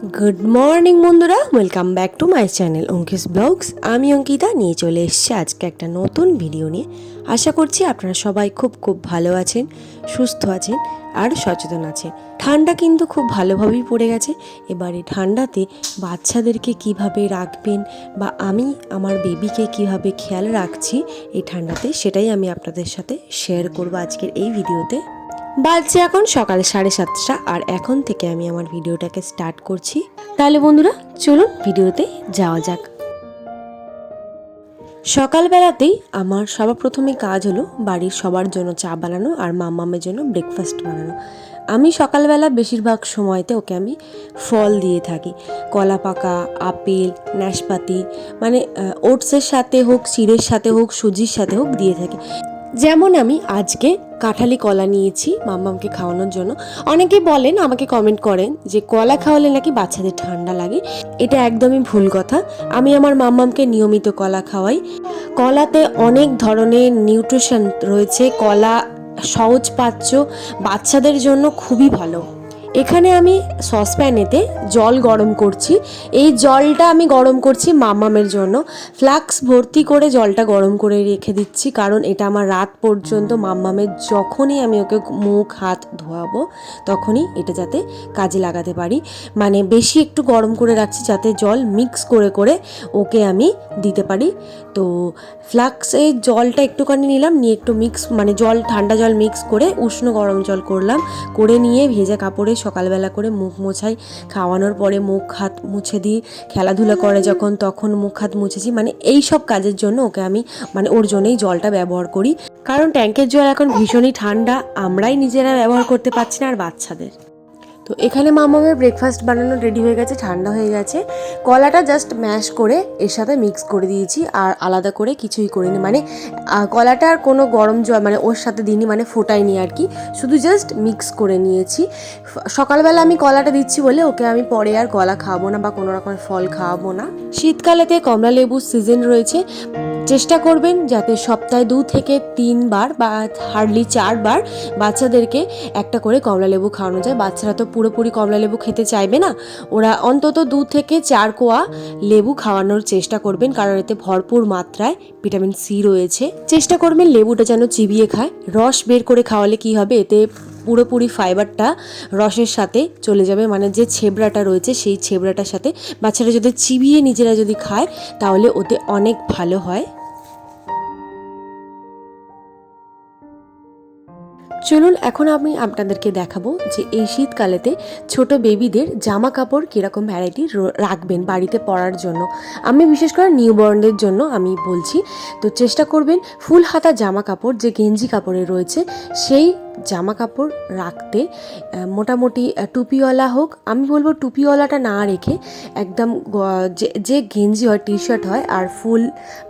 Good morning বন্ধুরা। Welcome back to my channel Ankis blogs আমি অঙ্কিতা, নিয়ে চলে এসেছি আজকে একটা নতুন ভিডিও নিয়ে। আশা করছি আপনারা সবাই খুব খুব ভালো আছেন, সুস্থ আছেন, আর সচেতন আছেন। ঠান্ডা কিন্তু খুব ভালোভাবেই পড়ে গেছে। এবারে ঠান্ডাতে বাচ্চাদেরকে কীভাবে রাখবেন বা আমি আমার বেবিকে কীভাবে খেয়াল রাখছি এই ঠান্ডাতে, সেটাই আমি আপনাদের সাথে শেয়ার করব আজকের এই ভিডিওতে বাজছে এখন সকাল সাড়ে সাতটা, আর এখন থেকে আমি আমার ভিডিওটাকে স্টার্ট করছি। তাহলে বন্ধুরা, চলুন ভিডিওতে যাওয়া যাক। সকালবেলাতেই আমার সর্বপ্রথমে কাজ হলো বাড়ির সবার জন্য চা বানানো আর মামামের জন্য ব্রেকফাস্ট বানানো। আমি সকালবেলা বেশিরভাগ সময়তে ওকে আমি ফল দিয়ে থাকি। কলা পাকা, আপেল, নাশপাতি মানে ওটসের সাথে হোক চিড়ের সাথে হোক, সুজির সাথে হোক দিয়ে থাকি। যেমন আমি আজকে কাঁঠালি কলা নিয়েছি মাম্মামকে খাওয়ানোর জন্য। অনেকে বলেন, আমাকে কমেন্ট করেন যে কলা খাওয়ালে নাকি বাচ্চাদের ঠান্ডা লাগে। এটা একদমই ভুল কথা। আমি আমার মাম্মামকে নিয়মিত কলা খাওয়াই। কলাতে অনেক ধরনের নিউট্রিশন রয়েছে। কলা সহজ পাচ্য বাচ্চাদের জন্য খুবই ভালো। এখানে আমি সসপ্যানেতে জল গরম করছি। এই জলটা আমি গরম করছি মামামের জন্য। ফ্লাক্স ভর্তি করে জলটা গরম করে রেখে দিচ্ছি, কারণ এটা আমার রাত পর্যন্ত মাম্মামের যখনই আমি ওকে মুখ, হাত ধোয়াবো, তখনই এটা যাতে কাজে লাগাতে পারি। মানে বেশি একটু গরম করে রাখছি যাতে জল মিক্স করে করে ওকে আমি দিতে পারি। তো ফ্লাক্সে জলটা একটুখানি নিলাম, নিয়ে একটু মিক্স মানে জল, ঠান্ডা জল মিক্স করে উষ্ণ গরম জল করলাম। করে নিয়ে ভেজা কাপড়ে সকালবেলা করে মুখ মোছাই। খাওয়ানোর পরে মুখ হাত মুছে দিই খেলাধুলা করে যখন, তখন মুখ হাত মুছেছি। মানে এই সব কাজের জন্য ওকে আমি মানে ওর জন্যই জলটা ব্যবহার করি। কারণ ট্যাঙ্কের জল এখন ভীষণই ঠান্ডা। আমরাই নিজেরা ব্যবহার করতে পারছি না আর বাচ্চাদের। তো এখানে মামামের ব্রেকফাস্ট বানানো রেডি হয়ে গেছে, ঠান্ডা হয়ে গেছে। কলাটা জাস্ট ম্যাশ করে এর সাথে মিক্স করে দিয়েছি আর আলাদা করে কিছুই করিনি। মানে কলাটা আর কোনো গরম জল মানে ওর সাথে দিইনি মানে ফোটাইনি আর কি। শুধু জাস্ট মিক্স করে নিয়েছি। সকালবেলা আমি কলাটা দিচ্ছি বলে ওকে আমি পরে আর কলা খাওয়াবো না বা কোনো রকমের ফল খাওয়াবো না। শীতকালেতে কমলা লেবুর সিজন রয়েছে। চেষ্টা করবেন যাতে সপ্তাহে দু থেকে তিনবার বা হার্ডলি চারবার বাচ্চাদেরকে একটা করে কমলা লেবু খাওয়ানো যায়। বাচ্চারা তো পুরোপুরি কমলা লেবু খেতে চাইবে না। ওরা অন্তত দু থেকে চার কোয়া লেবু খাওয়ানোর চেষ্টা করবেন, কারণ এতে ভরপুর মাত্রায় ভিটামিন সি রয়েছে। চেষ্টা করবেন লেবুটা যেন চিবিয়ে খায়। রস বের করে খাওয়ালে কি হবে? এতে পুরোপুরি ফাইবারটা রসের সাথে চলে যাবে। মানে যে ছেবড়াটা রয়েছে, সেই ছেবড়াটার সাথে বাচ্চারা যদি চিবিয়ে নিজেরা যদি খায়, তাহলে ওতে অনেক ভালো হয়। চলুন এখন আমি আপনাদেরকে দেখাবো যে এই শীতকালেতে ছোট বেবিদের জামা কাপড় কীরকম ভ্যারাইটি রাখবেন বাড়িতে পরার জন্য। আমি বিশেষ করে নিউবর্নদের জন্য আমি বলছি, তো চেষ্টা করবেন ফুল হাতা জামা কাপড় যে গেঞ্জি কাপড়ে রয়েছে, সেই জামা কাপড় রাখতে মোটামুটি টুপিওয়ালা হোক, আমি বলব টুপিওয়ালাটা না রেখে একদম যে গেঞ্জি হয় টি শার্ট হয় আর ফুল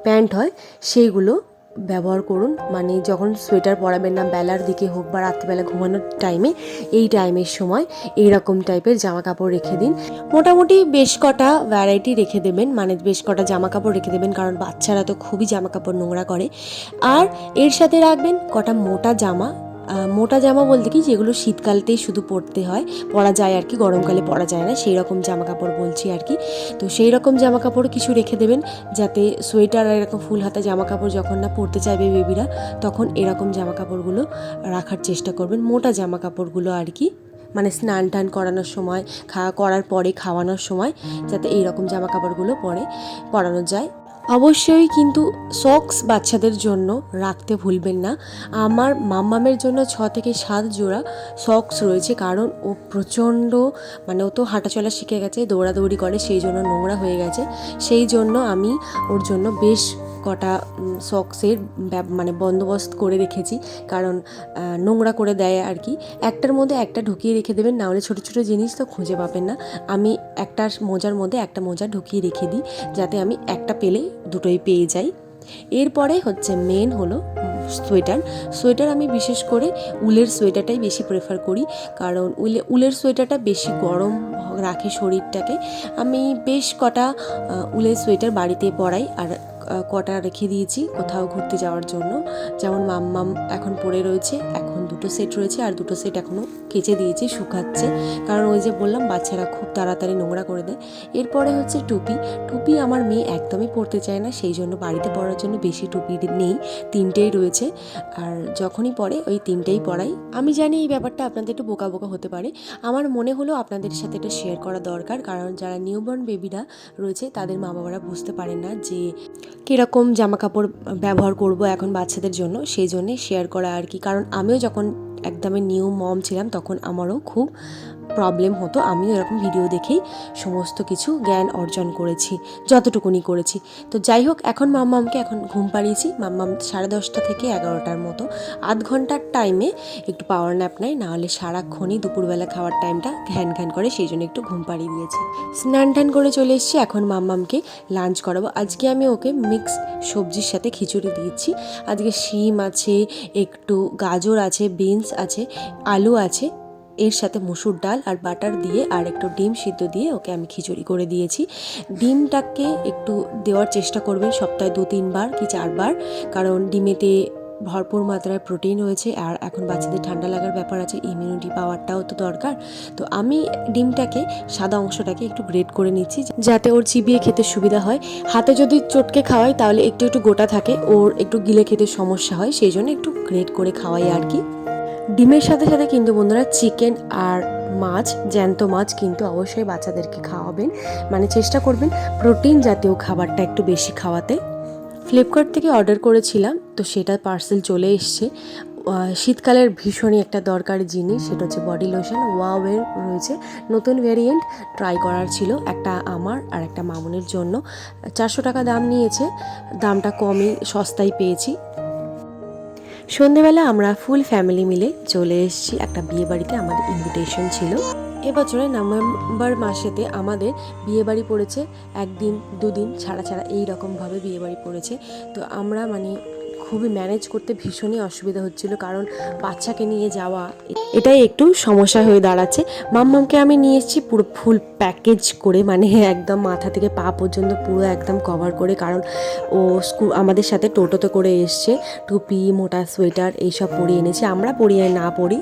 প্যান্ট হয়, সেইগুলো ব্যবহার করুন। মানে যখন সোয়েটার পরাবেন না, বেলার দিকে হোক বা রাত্রিবেলা ঘুমানোর টাইমে এই টাইমের সময় এই রকম টাইপের জামা কাপড় রেখে দিন। মোটামুটি বেশ কটা ভ্যারাইটি রেখে দেবেন। মানে বেশ কটা জামা কাপড় রেখে দেবেন, কারণ বাচ্চারা তো খুবই জামা কাপড় নোংরা করে। আর এর সাথে রাখবেন কটা মোটা জামা। মোটা জামা বলতে কি, যেগুলো শীতকালতেই শুধু পরতে হয়, পরা যায় আর কি, গরমকালে পরা যায় না, সেই রকম জামা কাপড় বলছি আর কি। তো সেই রকম জামা কাপড় কিছু রেখে দেবেন, যাতে সোয়েটার আর এরকম ফুল হাতা জামা কাপড় যখন না পরতে চাইবে বেবিরা, তখন এরকম জামা কাপড়গুলো রাখার চেষ্টা করবেন। মোটা জামা কাপড়গুলো আর কি মানে স্নান টান করানোর সময় খাওয়া করার পরে, খাওয়ানোর সময়, যাতে এই রকম জামা কাপড়গুলো পরে, পরানো যায়। অবশ্যই কিন্তু সক্স বাচ্চাদের জন্য রাখতে ভুলবেন না। আমার মাম্মামের জন্য ছ থেকে সাত জোড়া সক্স রয়েছে, কারণ ও প্রচণ্ড মানে ও তো হাঁটাচলা শিখে গেছে, দৌড়াদৌড়ি করে, সেই জন্য নোংরা হয়ে গেছে। সেই জন্য আমি ওর জন্য বেশ কটা সক্সের মানে বন্দোবস্ত করে রেখেছি, কারণ নোংরা করে দেয় আর কি। একটার মধ্যে একটা ঢুকিয়ে রেখে দেবেন নাহলে ছোটো ছোটো জিনিস তো খুঁজে পাবেন না। আমি একটা মোজার মধ্যে একটা মোজা ঢুকিয়ে রেখে দিই, যাতে আমি একটা পেলে দুটোই পেয়ে যাই। এরপরে হচ্ছে মেন হলো সোয়েটার সোয়েটার আমি বিশেষ করে উলের সোয়েটারটাই বেশি প্রেফার করি। কারণ উলে, উলের সোয়েটারটা বেশি গরম রাখে শরীরটাকে। আমি বেশ কটা উলের সোয়েটার বাড়িতে পরাই। আর কটা রেখে দিয়েছি কোথাও ঘুরতে যাওয়ার জন্য। যেমন মাম্মাম এখন পরে রয়েছে। এখন দুটো সেট রয়েছে আর দুটো সেট এখনও কেচে দিয়েছি, শুকাচ্ছে। কারণ ওই যে বললাম, বাচ্চারা খুব তাড়াতাড়ি নোংরা করে দেয়। এরপরে হচ্ছে টুপি। টুপি আমার মেয়ে একদমই পরতে চায় না, সেই জন্য বাড়িতে পরার জন্য বেশি টুপি নেই। তিনটেই রয়েছে। আর যখনই পরে, ওই তিনটেই পরাই। আমি জানি এই ব্যাপারটা আপনাদের একটু বোকা বোকা হতে পারে। আমার মনে হলো আপনাদের সাথে এটা শেয়ার করা দরকার। কারণ যারা নিউবর্ন বেবিরা রয়েছে, তাদের মা বাবারা বুঝতে পারেন না যে কীরকম জামা কাপড় ব্যবহার করব এখন বাচ্চাদের জন্য। সেই জন্যে শেয়ার করা আর কি। কারণ আমিও যখন একদমই নিউ মম ছিলাম তখন আমারও খুব প্রবলেম হতো, আমিও এরকম ভিডিও দেখেই সমস্ত কিছু জ্ঞান অর্জন করেছি, যতটুকুনি করেছি। তো যাই হোক, এখন মাম্মামকে এখন ঘুম পাড়িয়েছি। মাম্মাম সাড়ে দশটা থেকে এগারোটার মতো। আধ ঘণ্টার টাইমে একটু পাওয়ার ন্যাপ নেয়, নাহলে সারাক্ষণই দুপুরবেলা খাওয়ার টাইমটা ঘ্যান ঘ্যান করে সেই জন্য একটু ঘুম পাড়িয়ে দিয়েছি। স্নান টান করে চলে এসেছি, এখন মাম্মামকে লাঞ্চ করাবো। আজকে আমি ওকে মিক্স সবজির সাথে খিচুড়ি দিয়েছি আজকে শিম আছে, একটু গাজর আছে বিনস আছে, আলু আছে এর সাথে মুসুর ডাল আর বাটার দিয়ে আর একটু ডিম সিদ্ধ দিয়ে ওকে আমি খিচুড়ি করে দিয়েছি। ডিমটাকে একটু দেওয়ার চেষ্টা করবেন সপ্তাহে দু, তিনবার কি চারবার, কারণ ডিমেতে ভরপুর মাত্রায় প্রোটিন রয়েছে আর এখন বাচ্চাদের ঠান্ডা লাগার ব্যাপার আছে ইমিউনিটি পাওয়ারটাও তো দরকার। তো আমি ডিমটাকে সাদা অংশটাকে একটু গ্রেট করে নিচ্ছি, যাতে ওর চিবিয়ে খেতে সুবিধা হয়। হাতে যদি চটকে খাওয়াই তাহলে একটু একটু গোটা থাকে, ওর একটু গিলে খেতে সমস্যা হয়, সেই জন্য একটু গ্রেট করে খাওয়াই আর কি। ডিমের সাথে সাথে কিন্তু বন্ধুরা চিকেন আর মাছ, জ্যান্ত মাছ কিন্তু অবশ্যই বাচ্চাদেরকে খাওয়াবেন। মানে চেষ্টা করবেন প্রোটিন জাতীয় খাবারটা একটু বেশি খাওয়াতে। ফ্লিপকার্ট থেকে অর্ডার করেছিলাম, তো সেটা পার্সেল চলে এসছে। শীতকালের ভীষণই একটা দরকারি জিনিস, সেটা হচ্ছে বডি লোশন ওয়াওয়ের রয়েছে। নতুন ভেরিয়েন্ট ট্রাই করার ছিল, একটা আমার আর একটা মামুনের জন্য। চারশো টাকা দাম নিয়েছে, দামটা কমই, সস্তায় পেয়েছি। সন্ধেবেলা আমরা ফুল ফ্যামিলি মিলে চলে এসেছি একটা বিয়ে বাড়িতে আমাদের ইনভিটেশন ছিল। এবছরে নভেম্বর মাসেতে আমাদের বিয়েবাড়ি পড়েছে, একদিন, দুদিন ছাড়া ছাড়া এই রকমভাবে বিয়ে বাড়ি পড়েছে। তো আমরা মানে খুবই ম্যানেজ করতে ভীষণই অসুবিধা হচ্ছিল, কারণ বাচ্চাকে নিয়ে যাওয়া, এটাই একটু সমস্যা হয়ে দাঁড়াচ্ছে। মাম্মামকে আমি নিয়ে এসেছি পুরো ফুল প্যাকেজ করে মানে একদম মাথা থেকে পা পর্যন্ত পুরো একদম কভার করে, কারণ ও স্কুল আমাদের সাথে টোটোতে করে এসছে, টুপি, মোটা সোয়েটার এইসব পরিয়ে এনেছে। আমরা পরিয়ে না পরি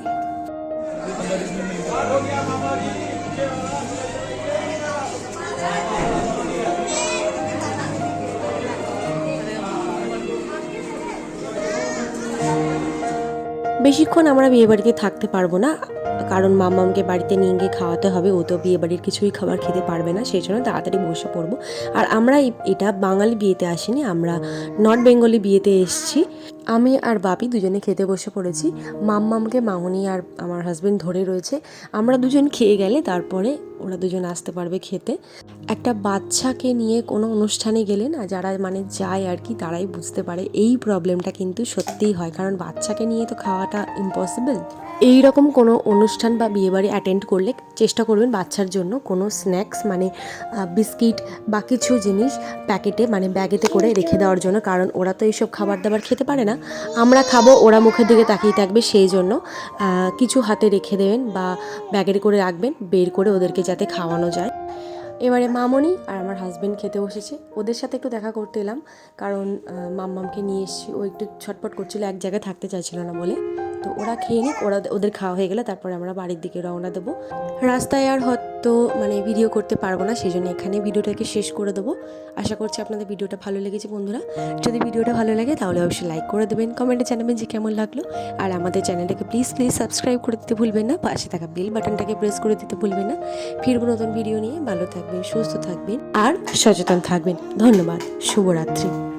বেশিক্ষণ আমরা বিয়ে বাড়িতে থাকতে পারব না, কারণ মামামকে বাড়িতে নিয়ে গিয়ে খাওয়াতে হবে, ও তো বিয়ে বাড়ির কিছুই খাবার খেতে পারবে না, সেই জন্য তাড়াতাড়ি বসে পড়ব। আর আমরা এটা বাঙালি বিয়েতে আসিনি, আমরা নর্থ বেঙ্গলি বিয়েতে এসেছি। আমি আর বাপি দুজনে খেতে বসে পড়েছি, মাম্মামকে মামনি আর আমার হাজব্যান্ড ধরে রয়েছে, আমরা দুজন খেয়ে গেলে তারপরে ওরা দুজন আসতে পারবে খেতে। একটা বাচ্চাকে নিয়ে কোনো অনুষ্ঠানে গেলে না যারা মানে যায় আর কি, তারাই বুঝতে পারে এই প্রবলেমটা কিন্তু সত্যিই হয়। কারণ বাচ্চাকে নিয়ে তো খাওয়াটা ইম্পসিবল এই রকম কোনো অনুষ্ঠান বা বিয়েবাড়ি অ্যাটেন্ড করলে চেষ্টা করবেন বাচ্চার জন্য কোনো স্ন্যাক্স মানে বিস্কিট বা কিছু জিনিস প্যাকেটে মানে ব্যাগেতে করে রেখে দেওয়ার জন্য। কারণ ওরা তো এইসব খাবার দাবার খেতে পারে না। আমরা খাব, ওরা মুখের দিকে তাকিয়ে থাকবে সেই জন্য কিছু হাতে রেখে দেবেন বা ব্যাগের করে রাখবেন, বের করে ওদেরকে যাতে খাওয়ানো যায়। এবারে মামনি আর আমার হাজব্যান্ড খেতে বসেছে। ওদের সাথে একটু দেখা করতে এলাম। কারণ মাম্মামকে নিয়ে এসেছি। ও একটু ছটপট করছিল, এক জায়গায় থাকতে চাইছিল না বলে। তো ওরা খেয়ে নিক, ওরা ওদের খাওয়া হয়ে গেলে তারপরে আমরা বাড়ির দিকে রওনা দেবো। রাস্তায় আর হয়তো মানে ভিডিও করতে পারব না সেই জন্য এখানে ভিডিওটাকে শেষ করে দেবো। আশা করছি আপনাদের ভিডিওটা ভালো লেগেছে বন্ধুরা। যদি ভিডিওটা ভালো লাগে তাহলে অবশ্যই লাইক করে দেবেন কমেন্টে জানাবেন যে কেমন লাগল। আর আমাদের চ্যানেলটাকে প্লিজ প্লিজ সাবস্ক্রাইব করে দিতে ভুলবেন না, পাশে থাকা বেল বাটনটাকে প্রেস করে দিতে ভুলবেন না। ফিরবো নতুন ভিডিও নিয়ে, ভালো থাকবেন, সুস্থ থাকবেন, আর সচেতন থাকবেন। ধন্যবাদ, শুভরাত্রি।